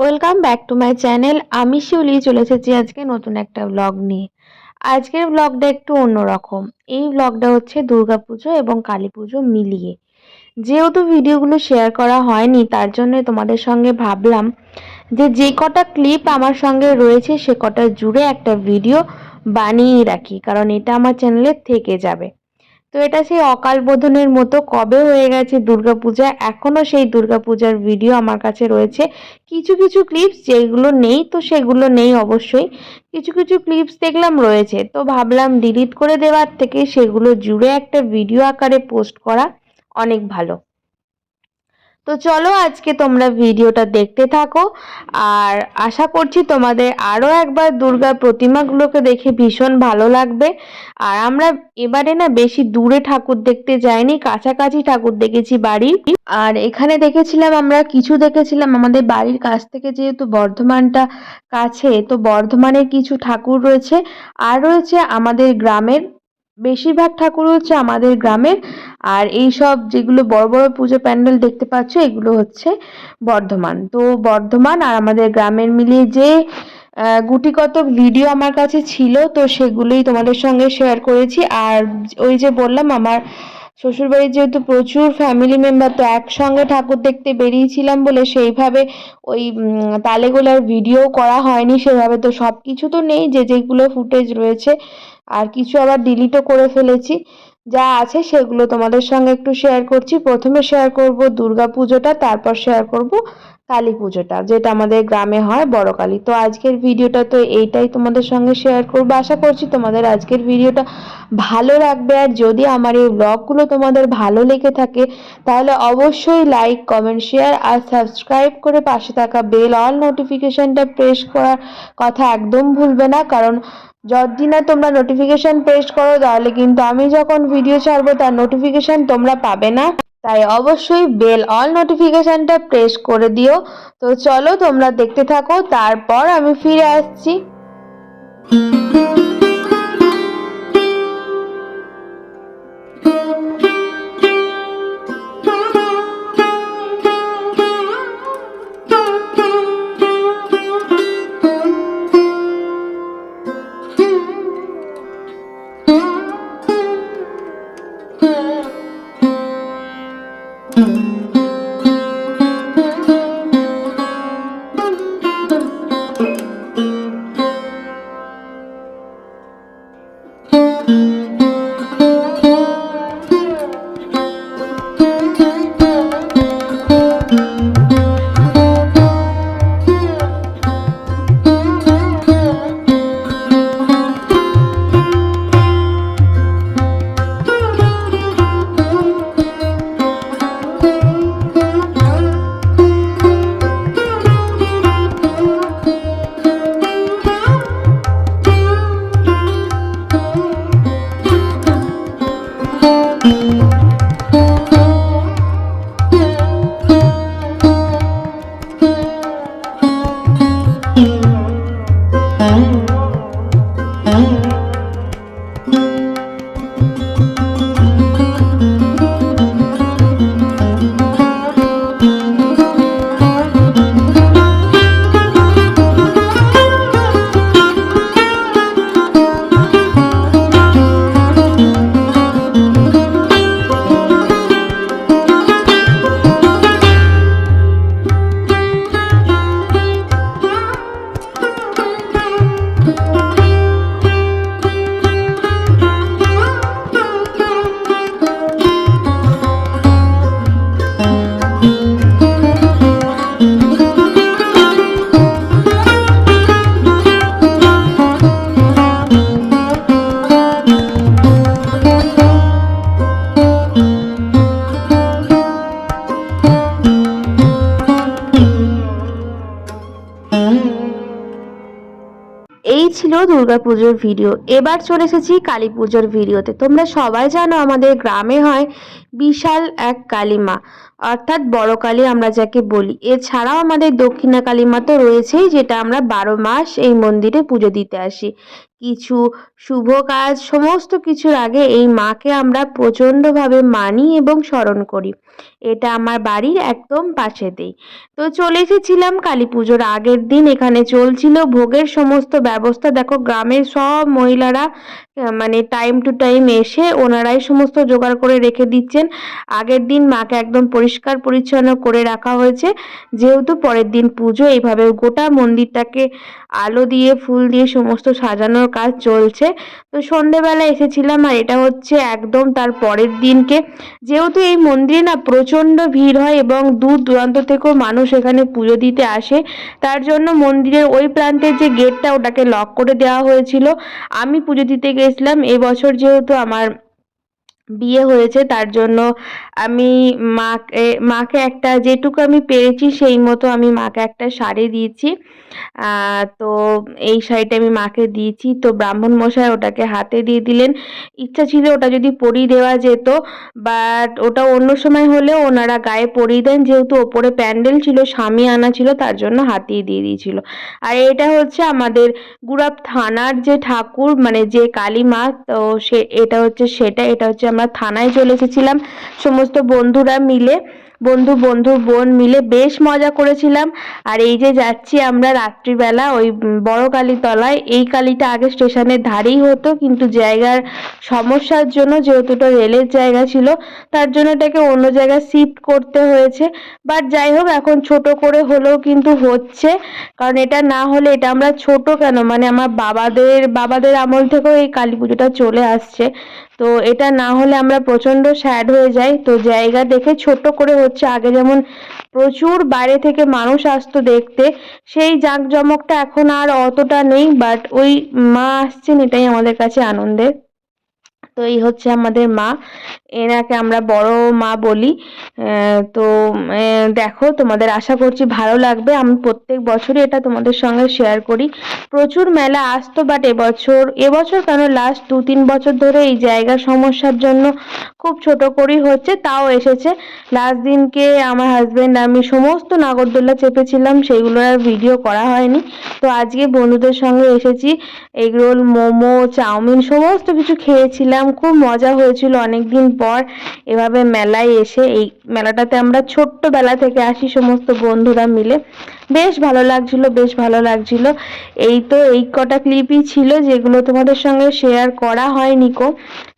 Welcome back to my channel আমি শিউলি, চলে এসেছি আজকে নতুন একটা ব্লগ নিয়ে। আজকের ব্লগটা একটু অন্যরকম। এই ব্লগটা হচ্ছে দুর্গাপুজো এবং কালী পুজো মিলিয়ে। যেহেতু ভিডিওগুলো শেয়ার করা হয়নি, তার জন্য তোমাদের সঙ্গে ভাবলাম যে যে কটা ক্লিপ আমার সঙ্গে রয়েছে, সে কটা জুড়ে একটা ভিডিও বানিয়ে রাখি, কারণ এটা আমার চ্যানেলে থেকে যাবে। তো এটা সেই অকাল বোধনের মতো কবে হয়ে গেছে দুর্গাপূজা? এখনও সেই দুর্গাপূজার ভিডিও আমার কাছে রয়েছে। কিছু কিছু ক্লিপস যেগুলো নেই, তো সেগুলো নেই অবশ্যই। কিছু কিছু ক্লিপস দেখলাম রয়েছে, তো ভাবলাম ডিলিট করে দেওয়ার থেকে সেগুলো জুড়ে একটা ভিডিও আকারে পোস্ট করা অনেক ভালো। তো চলো আজকে তোমরা ভিডিওটা দেখতে থাকো। আর আশা করছি তোমাদের আরও একবার দুর্গার প্রতিমাগুলোকে দেখে ভীষণ ভালো লাগবে। আর আমরা এবারে না বেশি দূরে ঠাকুর দেখতে যাইনি, কাছাকাছি ঠাকুর দেখেছি বাড়ির আর এখানে দেখেছিলাম আমরা, কিছু দেখেছিলাম আমাদের বাড়ির কাছ থেকে যেহেতু বর্ধমানটা কাছে, তো বর্ধমানের কিছু ঠাকুর রয়েছে। আর রয়েছে আমাদের গ্রামের বেশিরভাগ ঠাকুর হচ্ছে আমাদের গ্রামের আর এই সব যেগুলো বড় বড় পুজো প্যান্ডেল দেখতে পাচ্ছ এগুলো হচ্ছে বর্ধমান। তো বর্ধমান আর আমাদের গ্রামের মিলিয়ে যে আহ, গুটিকত ভিডিও আমার কাছে ছিল তো সেগুলোই তোমাদের সঙ্গে শেয়ার করেছি। আর ওই যে বললাম আমার শ্বশুরবাড়ির যেহেতু প্রচুর ফ্যামিলি মেম্বার তো একসঙ্গে ঠাকুর দেখতে বেরিয়েছিলাম বলে সেইভাবে ওই তালেগোলার ভিডিও করা হয়নি সেভাবে। তো সব কিছু তো নেই, যে যেগুলো ফুটেজ রয়েছে, আর কিছু আবার ডিলিটও করে ফেলেছি। যা আছে সেগুলো তোমাদের সঙ্গে একটু শেয়ার করছি। প্রথমে শেয়ার করব দুর্গা পুজোটা তারপর শেয়ার করব কালী পুজোটা, যেটা আমাদের গ্রামে হয় বড় কালী তো আজকের ভিডিওটা তো এইটাই তোমাদের সঙ্গে শেয়ার করব। আশা করছি তোমাদের আজকের ভিডিওটা ভালো লাগবে। আর যদি আমার এই ব্লগগুলো তোমাদের ভালো লেগে থাকে, তাহলে অবশ্যই লাইক কমেন্ট শেয়ার আর সাবস্ক্রাইব করে পাশে থাকা বেল অল নোটিফিকেশনটা প্রেস করার কথা একদম ভুলবে না। কারণ যদি না তোমরা নোটিফিকেশন প্রেস করো, তাহলে কিন্তু আমি যখন ভিডিও ছাড়বো, তার নোটিফিকেশন তোমরা পাবে না। তাই অবশ্যই বেল অল নোটিফিকেশনটা প্রেস করে দিও। তো চলো তোমরা দেখতে থাকো, তারপর আমি ফিরে আসছি। এই ছিল দুর্গাপুজোর ভিডিও। এবার চলে এসেছি কালী পুজোর ভিডিওতে। তোমরা সবাই জানো আমাদের গ্রামে হয় বিশাল এক কালীমা, অর্থাৎ বড় কালী আমরা যাকে বলি। এছাড়াও আমাদের দক্ষিণা কালীমা তো রয়েছেই, যেটা আমরা বারো মাস এই মন্দিরে পুজো দিতে আসি। কিছু শুভ কাজ, সমস্ত কিছুর আগে এই মাকে আমরা প্রচণ্ডভাবে মানি এবং স্মরণ করি। এটা আমার বাড়ির একদম পাশেতেই। তো চলে এসেছিলাম কালী পুজোর আগের দিন। এখানে চলছিল ভোগের সমস্ত ব্যবস্থা দেখো গ্রামের সব মহিলারা মানে টাইম টু টাইম এসে ওনারাই সমস্ত জোগাড় করে রেখে দিচ্ছেন। আগের দিন মাকে একদম পরিষ্কার পরিচ্ছন্ন করে রাখা হয়েছে। যেহেতু পরের দিন পুজো, এইভাবে গোটা মন্দিরটাকে আলো দিয়ে, ফুল দিয়ে সমস্ত সাজানোর কাজ চলছে। তো সন্ধেবেলা এসেছিলাম আর এটা হচ্ছে একদম তার পরের দিনকে। যেহেতু এই মন্দিরে না প্রচণ্ড ভিড় হয় এবং দূর দূরান্ত থেকেও মানুষ এখানে পুজো দিতে আসে, তার জন্য মন্দিরের ওই প্রান্তের যে গেটটা ওটাকে লক করে দেওয়া হয়েছিল। আমি পুজো দিতে গেছিলাম এবছর যেহেতু আমার বিয়ে হয়েছে তার জন্য আমি মাকে মাকে একটা যেটুকু আমি পেরেছি সেই মতো আমি মাকে একটা শাড়ি দিয়েছি। তো এই শাড়িটা আমি মাকে দিয়েছি। তো ব্রাহ্মণ মশাই ওটাকে হাতে দিয়ে দিলেন। ইচ্ছা ছিল ওটা যদি পরিয়ে দেওয়া যেত বাট ওটা অন্য সময় হলেও ওনারা গায়ে পরিয়ে দেন। যেহেতু ওপরে প্যান্ডেল ছিল, স্বামী আনা ছিল, তার জন্য হাতিয়ে দিয়ে দিয়েছিল। আর এটা হচ্ছে আমাদের গুড়াপ থানার যে ঠাকুর মানে যে কালী মা, তো সে, এটা হচ্ছে সেটা, এটা হচ্ছে আমরা থানায় চলে এসেছিলাম। সমস্ত বন্ধুরা মিলে, বন্ধু বন্ধুর বোন মিলে বেশ মজা করেছিলাম। আর এই যে যাচ্ছি আমরা রাত্রিবেলা ওই বড় কালীতলায়, এই কালীটা আগে স্টেশনের ধারেই হতো, কিন্তু জায়গার সমস্যার জন্য যেহেতু রেলের জায়গা ছিল, তার জন্য এটাকে অন্য জায়গায় শিফট করতে হয়েছে। বাট যাই হোক, এখন ছোট করে হলেও কিন্তু হচ্ছে, কারণ এটা না হলে এটা আমরা ছোট কেন? মানে আমার বাবাদের বাবাদের আমল থেকেও এই কালী পুজোটা চলে আসছে। তো এটা না হলে আমরা প্রচণ্ড স্যাড হয়ে যাই। তো জায়গা দেখে ছোট করে হচ্ছে আগে যেমন প্রচুর বাইরে থেকে মানুষ আসতো দেখতে, সেই জাঁকজমকটা এখন আর অতটা নেই বাট ওই মা আসছেন এটাই আমাদের কাছে আনন্দের। তো এই হচ্ছে আমাদের মা। এনাকে আমরা বড় মা বলি। তো দেখো, তোমাদের আশা করছি ভালো লাগবে। আমি প্রত্যেক বছরই এটা তোমাদের সঙ্গে শেয়ার করি। প্রচুর মেলা আসতো বাট এবছর এবছর কেন লাস্ট দু তিন বছর ধরে এই জায়গার সমস্যার জন্য খুব ছোট করেই হচ্ছে, তাও এসেছে। লাস্ট দিনকে আমার হাজবেন্ড আমি সমস্ত নাগরদোল্লা চেপেছিলাম, সেইগুলো আর ভিডিও করা হয়নি। তো আজকে বন্ধুদের সঙ্গে এসেছি, এগরোল, মোমো, চাউমিন, সমস্ত কিছু খেয়েছিলাম খুব মজা হয়েছিল অনেকদিন পর। এভাবে মেলায় এসে এই মেলাটাতে আমরা ছোট্টবেলা থেকে আসি সমস্ত বন্ধুরা মিলে। বেশ ভালো লাগছিল, বেশ ভালো লাগছিল। এই তো এই কটা ক্লিপই ছিল যেগুলো তোমাদের সঙ্গে শেয়ার করা হয়নি কো।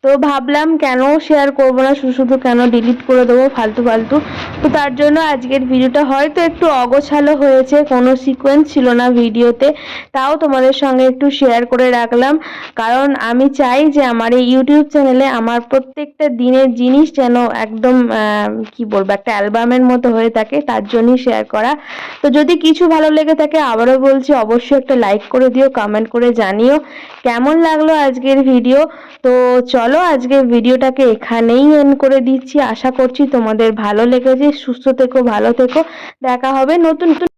তো ভাবলাম কেন শেয়ার করব না? শুধু শুধু কেন ডিলিট করে দেবো ফালতু ফালতু। তো তার জন্য আজকের ভিডিওটা হয়তো একটু অগোছালো হয়েছে, কোনো সিকোয়েন্স ছিল না ভিডিওতে। তাও তোমাদের সঙ্গে একটু শেয়ার করে রাখলাম। কারণ আমি চাই যে আমার এই ইউটিউব চ্যানেলে আমার প্রত্যেকটা দিনের জিনিস যেন একদম কি বলব, একটা অ্যালবামের মতো হয়ে থাকে, তার জন্যই শেয়ার করা। তো যদি কিছু ভালো লেগে থাকে, আবারও বলছি, অবশ্যই একটা লাইক করে দিও কমেন্ট করে জানিও। কেমন লাগল আজকের ভিডিও তো চলো, আজকের ভিডিওটাকে এখানেই এন্ড করে দিচ্ছি। আশা করছি তোমাদের ভালো লেগেছে। সুস্থ থেকো, ভালো থেকো। দেখা হবে নতুন নতুন